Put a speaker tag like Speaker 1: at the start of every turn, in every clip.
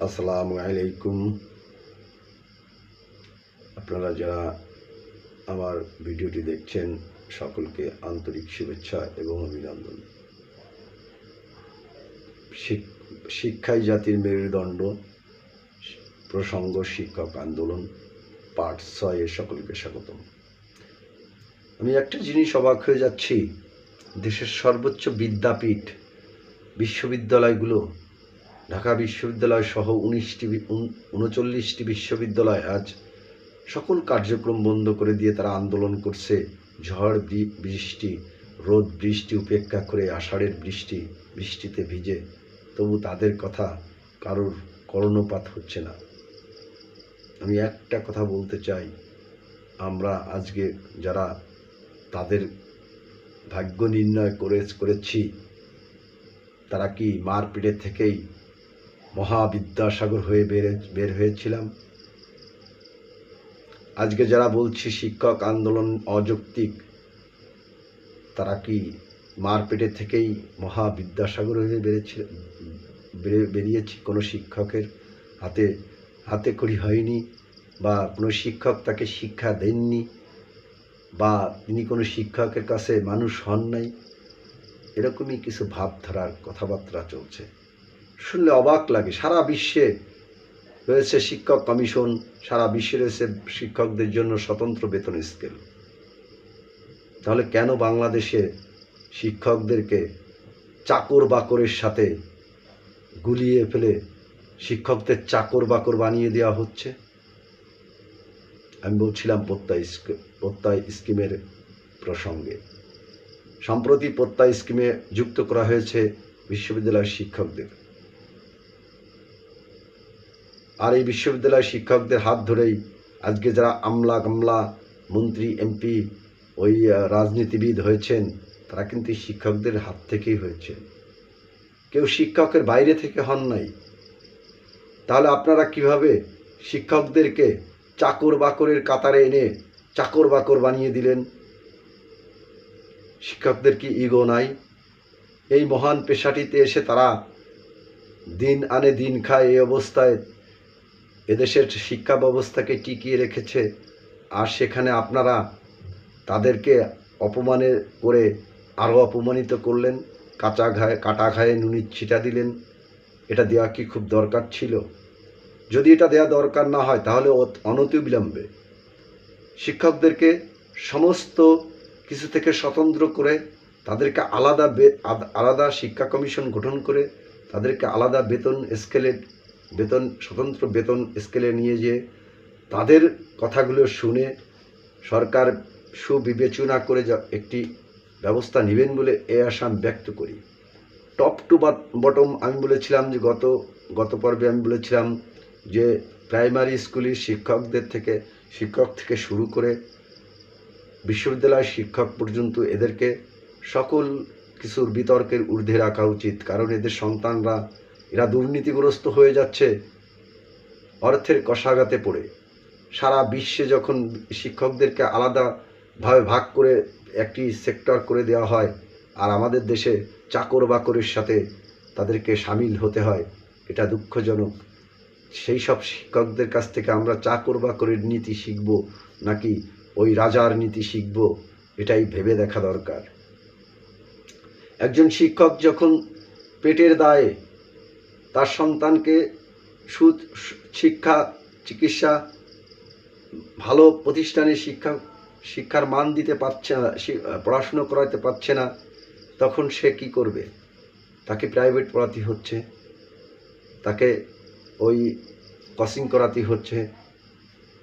Speaker 1: আসসালামু আলাইকুম। আপনারা যারা আমার ভিডিওটি দেখছেন, সকলকে আন্তরিক শুভেচ্ছা এবং অভিনন্দন। শিক- শিক্ষাই জাতির মেরুদণ্ড, প্রসঙ্গ, শিক্ষক আন্দোলন, পাঠ ছয়ে সকলকে স্বাগতম। আমি একটা জিনিস অবাক হয়ে যাচ্ছি। দেশের সর্বোচ্চ বিদ্যাপীঠ, বিশ্ববিদ্যালয়গুলো ঢাকা বিশ্ববিদ্যালয় সহ উনিশটি উনচল্লিশটি বিশ্ববিদ্যালয় আজ সকল কার্যক্রম বন্ধ করে দিয়ে তারা আন্দোলন করছে। ঝড় বৃষ্টি, রোদ, বৃষ্টি উপেক্ষা করে আষাঢ়ের বৃষ্টি, বৃষ্টিতে ভিজে। তবু তাদের কথা কারোর কর্ণপাত হচ্ছে না। আমি একটা কথা বলতে চাই। আমরা আজকে যারা তাদের ভাগ্য নির্ণয় করে করেছি, তারা কি মারপিটের থেকেই মহাবিদ্যাসাগর হয়ে বের বের হয়েছিলাম। আজকে যারা বলছি শিক্ষক, আন্দোলন, অযৌক্তিক, তারা কি মারপেটের থেকেই মহাবিদ্যাসাগর হয়ে বেড়েছিল বেরে- বেরিয়েছি? কোনো শিক্ষকের হাতে হাতে করি হয়নি বা কোনো শিক্ষক তাকে শিক্ষা দেননি বা তিনি কোনো শিক্ষকের কাছে মানুষ হন নাই। এরকমই কিছু ভাবধারার কথাবার্তা চলছে। শুনলে অবাক লাগে। সারা বিশ্বে রয়েছে শিক্ষক কমিশন, সারা বিশ্বে রয়েছে শিক্ষকদের জন্য স্বতন্ত্র বেতন স্কেল। তাহলে কেন বাংলাদেশে শিক্ষকদেরকে চাকর বাকরের সাথে গুলিয়ে ফেলে শিক্ষকদের চাকর বাকর বানিয়ে দেওয়া হচ্ছে? আমি বলছিলাম প্রত্যয় প্রত্যয় স্কিমের প্রসঙ্গে। সম্প্রতি প্রত্যয় স্কিমে যুক্ত করা হয়েছে বিশ্ববিদ্যালয়ের শিক্ষকদের। আর এই বিশ্ববিদ্যালয়ের শিক্ষকদের হাত ধরেই আজকে যারা আমলা গামলা মন্ত্রী, এমপি, ওই রাজনীতিবিদ হয়েছেন, তারা কিন্তু শিক্ষকদের হাত থেকেই হয়েছে। কেউ শিক্ষকের বাইরে থেকে হন নাই। তাহলে আপনারা কীভাবে শিক্ষকদেরকে চাকর বাকরের কাতারে এনে চাকর বাকর বানিয়ে দিলেন? শিক্ষকদের কি ইগো নাই? এই মহান পেশাটিতে এসে তারা দিন আনে দিন খায়, এই অবস্থায় এদেশের শিক্ষা ব্যবস্থাকে টিকিয়ে রেখেছে, আর সেখানে আপনারা তাদেরকে অপমানে করে আরও অপমানিত করলেন, কাঁচা ঘায়ে, কাটা ঘায়ে নুনির ছিটা দিলেন। এটা দেওয়া কি খুব দরকার ছিল? যদি এটা দেওয়া দরকার না হয়, তাহলে অনতিবিলম্বে শিক্ষকদেরকে সমস্ত কিছু থেকে স্বতন্ত্র করে তাদেরকে আলাদা আলাদা শিক্ষা কমিশন গঠন করে তাদেরকে আলাদা বেতন স্কেলে বেতন, স্বতন্ত্র বেতন স্কেলে নিয়ে যেয়ে তাদের কথাগুলো শুনে সরকার সুবিবেচনা করে যা, একটি ব্যবস্থা নেবেন বলে এ আশা আমি ব্যক্ত করি। টপ টু বটম আমি বলেছিলাম যে গত গত পর্বে আমি বলেছিলাম যে প্রাইমারি স্কুলের শিক্ষকদের থেকে, শিক্ষক থেকে শুরু করে বিশ্ববিদ্যালয়ের শিক্ষক পর্যন্ত এদেরকে সকল কিছুর বিতর্কের ঊর্ধ্বে রাখা উচিত। কারণ এদের সন্তানরা এরা দুর্নীতিগ্রস্ত হয়ে যাচ্ছে। অর্থের কষাঘাতে পড়ে। সারা বিশ্বে যখন শিক্ষকদেরকে আলাদাভাবে ভাগ করে একটি সেক্টর করে দেওয়া হয়, আর আমাদের দেশে চাকর বাকরের সাথে তাদেরকে সামিল হতে হয়, এটা দুঃখজনক। সেই সব শিক্ষকদের কাছ থেকে আমরা চাকর বাকরের নীতি শিখব নাকি ওই রাজার নীতি শিখব, এটাই ভেবে দেখা দরকার। একজন শিক্ষক যখন পেটের দায়ে তার সন্তানকে সু শিক্ষা, চিকিৎসা, ভালো প্রতিষ্ঠানে শিক্ষা, শিক্ষার মান দিতে পারছে না পড়াশুনো করাতে পারছে না, তখন সে কি করবে? তাকে প্রাইভেট পড়াতে হচ্ছে, তাকে ওই কোচিং করাতে হচ্ছে।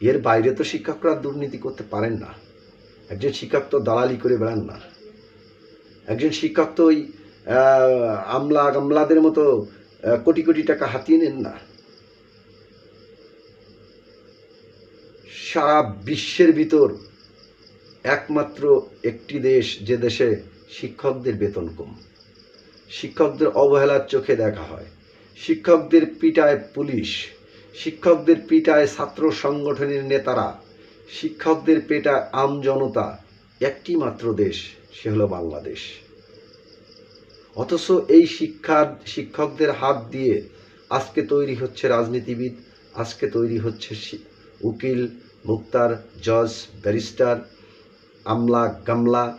Speaker 1: এর বাইরে তো শিক্ষকরা দুর্নীতি করতে পারেন না। একজন শিক্ষক তো দালালি করে বেড়ান না। একজন শিক্ষক তো ওই আমলা গামলাদের মতো কোটি কোটি টাকা হাতিয়ে নেন না। সারা বিশ্বের ভিতর একমাত্র একটি দেশ, যে দেশে শিক্ষকদের বেতন কম। শিক্ষকদের অবহেলার চোখে দেখা হয়। শিক্ষকদের পিটায় পুলিশ, শিক্ষকদের পিটায় ছাত্র সংগঠনের নেতারা, শিক্ষকদের পেটায় আম জনতা একটি মাত্র দেশ, সে হলো বাংলাদেশ। অথচ এই শিক্ষার শিক্ষকদের হাত দিয়ে আজকে তৈরি হচ্ছে রাজনীতিবিদ, আজকে তৈরি হচ্ছে উকিল, মুক্তার, জজ, ব্যারিস্টার, আমলা, গামলা,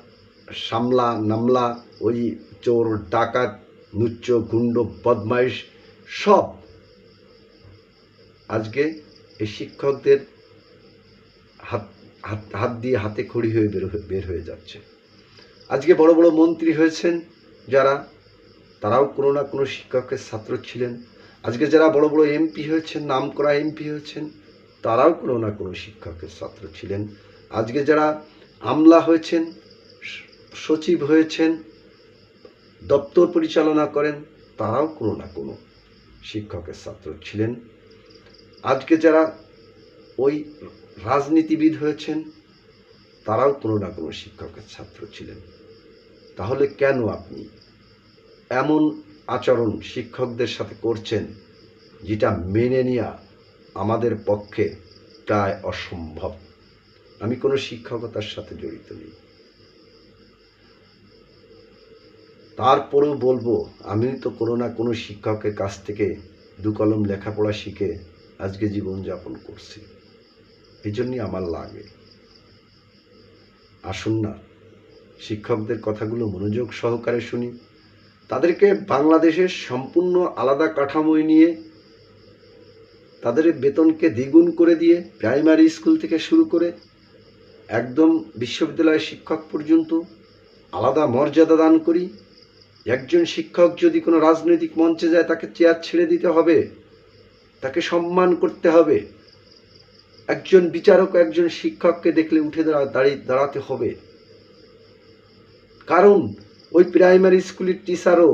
Speaker 1: সামলা, নামলা, ওই চোর, ডাকাত, নুচ্চ গুণ্ড বদমাইশ সব। আজকে এই শিক্ষকদের হাত হাত হাত দিয়ে হাতে খড়ি হয়ে বের হয়ে- বের হয়ে যাচ্ছে। আজকে বড় বড় মন্ত্রী হয়েছেন যারা, তারাও কোনো না কোনো শিক্ষকের ছাত্র ছিলেন। আজকে যারা বড় বড় এমপি হয়েছেন নাম করা এমপি হয়েছেন, তারাও কোনো না কোনো শিক্ষকের ছাত্র ছিলেন। আজকে যারা আমলা হয়েছেন, সচিব হয়েছেন, দপ্তর পরিচালনা করেন, তারাও কোনো না কোনো শিক্ষকের ছাত্র ছিলেন। আজকে যারা ওই রাজনীতিবিদ হয়েছেন, তারাও কোনো না কোনো শিক্ষকের ছাত্র ছিলেন। তাহলে কেন আপনি এমন আচরণ শিক্ষকদের সাথে করছেন যেটা মেনে নেওয়া আমাদের পক্ষে প্রায় অসম্ভব? আমি কোনো শিক্ষকতার সাথে জড়িত নেই। তারপরেও বলব আমি তো কোনো না কোনো শিক্ষকের কাছ থেকে দু কলম লেখাপড়া শিখে আজকে জীবনযাপন করছি। এই জন্যই আমার লাগে। আসুন না। শিক্ষকদের কথাগুলো মনোযোগ সহকারে শুনি। তাদেরকে বাংলাদেশের সম্পূর্ণ আলাদা কাঠামোয় নিয়ে, তাদের বেতনকে দ্বিগুণ করে দিয়ে প্রাইমারি স্কুল থেকে শুরু করে একদম বিশ্ববিদ্যালয়ের শিক্ষক পর্যন্ত আলাদা মর্যাদা দান করি। একজন শিক্ষক যদি কোনো রাজনৈতিক মঞ্চে যায়, তাকে চেয়ার ছেড়ে দিতে হবে, তাকে সম্মান করতে হবে। একজন বিচারক, একজন শিক্ষককে দেখলে উঠে দাঁড়া, দাঁড়িয়ে দাঁড়াতে হবে। কারণ ওই প্রাইমারি স্কুলের টিচারও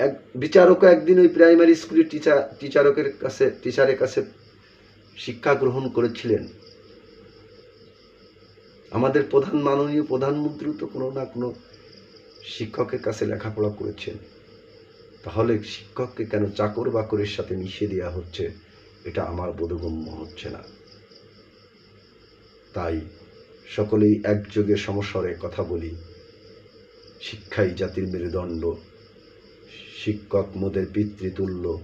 Speaker 1: এক, বিচারকও একদিন ওই প্রাইমারি স্কুলের টিচার টিচারকের কাছে টিচারের কাছে শিক্ষা গ্রহণ করেছিলেন। আমাদের প্রধান মাননীয় প্রধানমন্ত্রী তো কোনো না কোনো শিক্ষকের কাছে লেখাপড়া করেছেন। তাহলে শিক্ষককে কেন চাকর বাকরের সাথে মিশিয়ে দেওয়া হচ্ছে? এটা আমার বোধগম্য হচ্ছে না। তাই সকলেই একযোগে সমস্বরে কথা বলি। শিক্ষাই জাতির মেরুদণ্ড, শিক্ষক মোদের পিতৃতুল্য।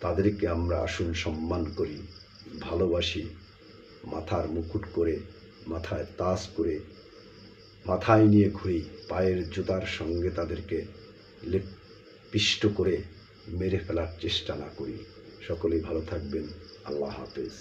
Speaker 1: তাদেরকে আমরা আসুন সম্মান করি, ভালোবাসি, মাথার মুকুট করে, মাথায় তাস করে, মাথায় নিয়ে ঘুরি, পায়ের জুতার সঙ্গে তাদেরকে পিষ্ট করে মেরে ফেলার চেষ্টা না করি। সকলেই ভালো থাকবেন। আল্লাহ হাফেজ।